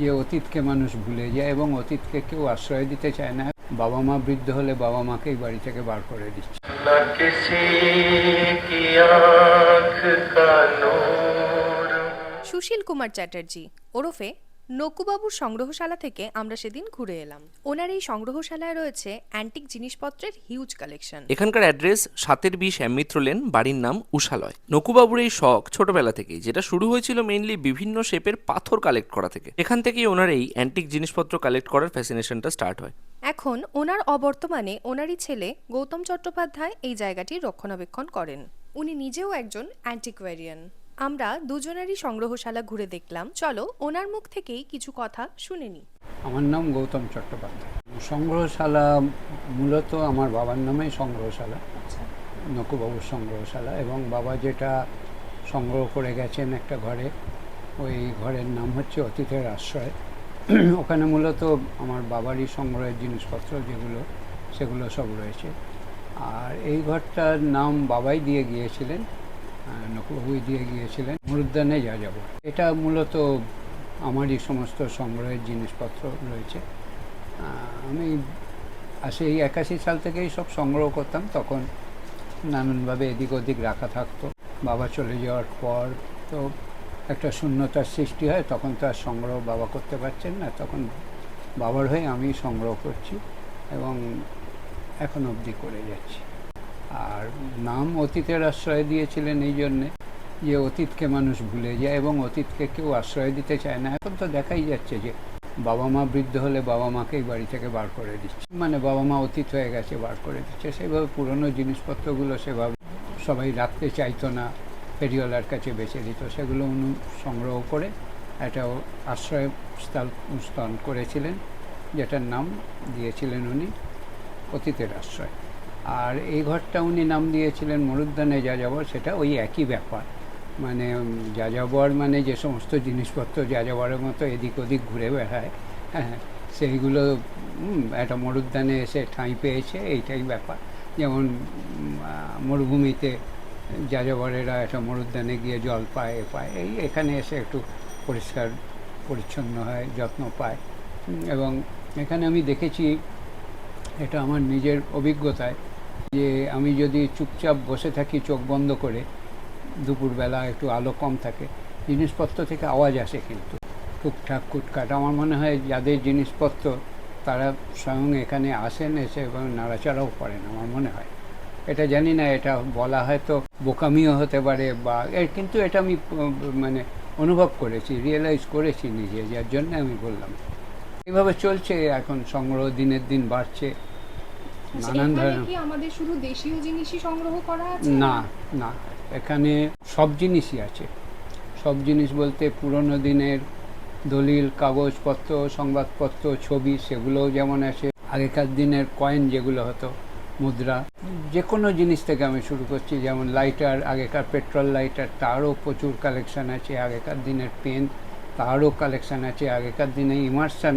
যে অতীতকে মানুষ ভুলে যায় এবং অতীতকে কেউ আশ্রয় দিতে চায় না বাবা মা বৃদ্ধ হলে বাবা মাকেই বাড়ি থেকে বার করে দিচ্ছে। সুশীল কুমার চ্যাটার্জি ওরফে নকুবাবুর সংগ্রহশালা থেকে আমরা সেদিন ঘুরে এলাম। ওনার এই সংগ্রহশালায় রয়েছে অ্যান্টিক জিনিসপত্রের হিউজ কালেকশন এখানকার অ্যাড্রেস সাতের বিশ অ্যামিত্র লেন বাড়ির নাম উষালয়। নকুবাবুর এই শখ ছোটবেলা থেকেই যেটা শুরু হয়েছিল মেইনলি বিভিন্ন শেপের পাথর কালেক্ট করা থেকে। এখান থেকেই ওনার এই অ্যান্টিক জিনিসপত্র কালেক্ট করার ফ্যাসিনেশনটা স্টার্ট হয়। এখন ওনার অবর্তমানে ওনারই ছেলে গৌতম চট্টোপাধ্যায় এই জায়গাটির রক্ষণাবেক্ষণ করেন। উনি নিজেও একজন অ্যান্টিকোয়ারিয়ান আমরা দুজনেরই সংগ্রহশালা ঘুরে দেখলাম। চলো ওনার মুখ থেকেই কিছু কথা শুনে নিই। আমার নাম গৌতম চট্টোপাধ্যায়। সংগ্রহশালা মূলত আমার বাবার নামেই সংগ্রহশালা নকুবাবুর সংগ্রহশালা এবং বাবা যেটা সংগ্রহ করে গেছেন একটা ঘরে ওই ঘরের নাম হচ্ছে অতীতের আশ্রয়। ওখানে মূলত আমার বাবারই সংগ্রহের জিনিসপত্র যেগুলো সেগুলো সব রয়েছে। আর এই ঘরটার নাম বাবাই দিয়ে গিয়েছিলেন। আহ, নকুবাবুই দিয়ে গিয়েছিলেন। মরুদ্যানে যা যাব। এটা মূলত আমারই সমস্ত সংগ্রহের জিনিসপত্র রয়েছে। আমি আসে এই একাশি সাল থেকেই সব সংগ্রহ করতাম। তখন নানানভাবে এদিক ওদিক রাখা থাকতো। বাবা চলে যাওয়ার পর তো একটা শূন্যতার সৃষ্টি হয়। তখন তো আর সংগ্রহ বাবা করতে পারছেন না। তখন বাবার হয়ে আমি সংগ্রহ করছি এবং এখন অবধি করে যাচ্ছি। আর নাম অতীতের আশ্রয় দিয়েছিলেন এই জন্যে যে অতীতকে মানুষ ভুলে যায় এবং অতীতকে কেউ আশ্রয় দিতে চায় না। এখন তো দেখাই যাচ্ছে যে বাবা মা বৃদ্ধ হলে বাবা মাকেই বাড়ি থেকে বার করে দিচ্ছে। মানে বাবা মা অতীত হয়ে গেছে, বার করে দিচ্ছে। সেভাবে পুরনো জিনিসপত্রগুলো সেভাবে সবাই রাখতে চাইতো না, ফেরিওয়ালার কাছে বেছে দিত। সেগুলো উনি সংগ্রহ করে একটা আশ্রয় স্থল স্থান করেছিলেন, যেটার নাম দিয়েছিলেন উনি অতীতের আশ্রয়। আর এই ঘরটা উনি নাম দিয়েছিলেন মরুদ্যানে যাযাবর সেটা ওই একই ব্যাপার। মানে উম, যাযাবর মানে যে সমস্ত জিনিসপত্র যাযাবরের মতো এদিক ওদিক ঘুরে বেড়ায় হ্যাঁ সেইগুলো একটা মরুদ্যানে এসে ঠাঁই পেয়েছে এইটাই ব্যাপার। যেমন মরুভূমিতে যাযাবরেরা একটা মরুদ্যানে গিয়ে জল পায় এ পায় এই এখানে এসে একটু পরিষ্কার পরিচ্ছন্ন হয় যত্ন পায়। এবং এখানে আমি দেখেছি এটা আমার নিজের অভিজ্ঞতায় যে আমি যদি চুপচাপ বসে থাকি চোখ বন্ধ করে, দুপুরবেলা একটু আলো কম থাকে, জিনিসপত্র থেকে আওয়াজ আসে কিন্তু। টুকটাক কুটকাট, আমার মনে হয় যাদের জিনিসপত্র তারা স্বয়ং এখানে আসেন এসে এবং নাড়াচাড়াও করেন আমার মনে হয়। এটা জানি না, এটা বলা হয়তো বোকামিও হতে পারে বা কিন্তু এটা আমি মানে অনুভব করেছি রিয়েলাইজ করেছি নিজে, যার জন্য আমি বললাম। এইভাবে চলছে, এখন সংগ্রহ দিনের দিন বাড়ছে। নানান এখানে ধরনের কি আমাদের শুধু দেশীয় জিনিসই সংগ্রহ করা আছে? না না এখানে সব জিনিসই আছে। সব জিনিস বলতে পুরনো দিনের দলিল কাগজপত্র সংবাদপত্র ছবি সেগুলোও যেমন আছে। আগেকার দিনের কয়েন যেগুলো হতো মুদ্রা যে কোনো জিনিস থেকে আমি শুরু করছি যেমন লাইটার আগেকার পেট্রোল লাইটার তারও প্রচুর কালেকশন আছে। আগেকার দিনের পেন তারও কালেকশন আছে। আগেকার দিনে ইমার্শন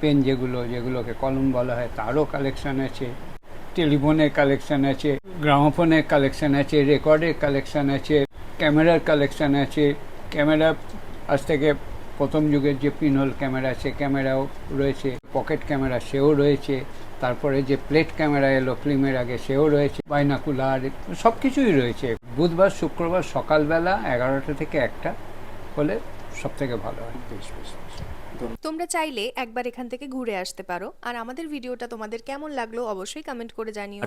পেন যেগুলো যেগুলোকে কলম বলা হয় তারও কালেকশান আছে। টেলিফোনের কালেকশন আছে, গ্রামোফোনের কালেকশন আছে রেকর্ডের কালেকশন আছে ক্যামেরার কালেকশন আছে। ক্যামেরা আজ থেকে প্রথম যুগের যে পিনহোল ক্যামেরা সে ক্যামেরাও রয়েছে পকেট ক্যামেরা সেও রয়েছে, তারপরে যে প্লেট ক্যামেরা এলো ফিল্মের আগে সেও রয়েছে বাইনাকুলার সব কিছুই রয়েছে। বুধবার, শুক্রবার, সকালবেলা এগারোটা থেকে একটা হলে সব থেকে ভালো তোমরা চাইলে একবার এখান থেকে ঘুরে আসতে পারো। আর আমাদের ভিডিওটা তোমাদের কেমন লাগল অবশ্যই কমেন্ট করে জানিও।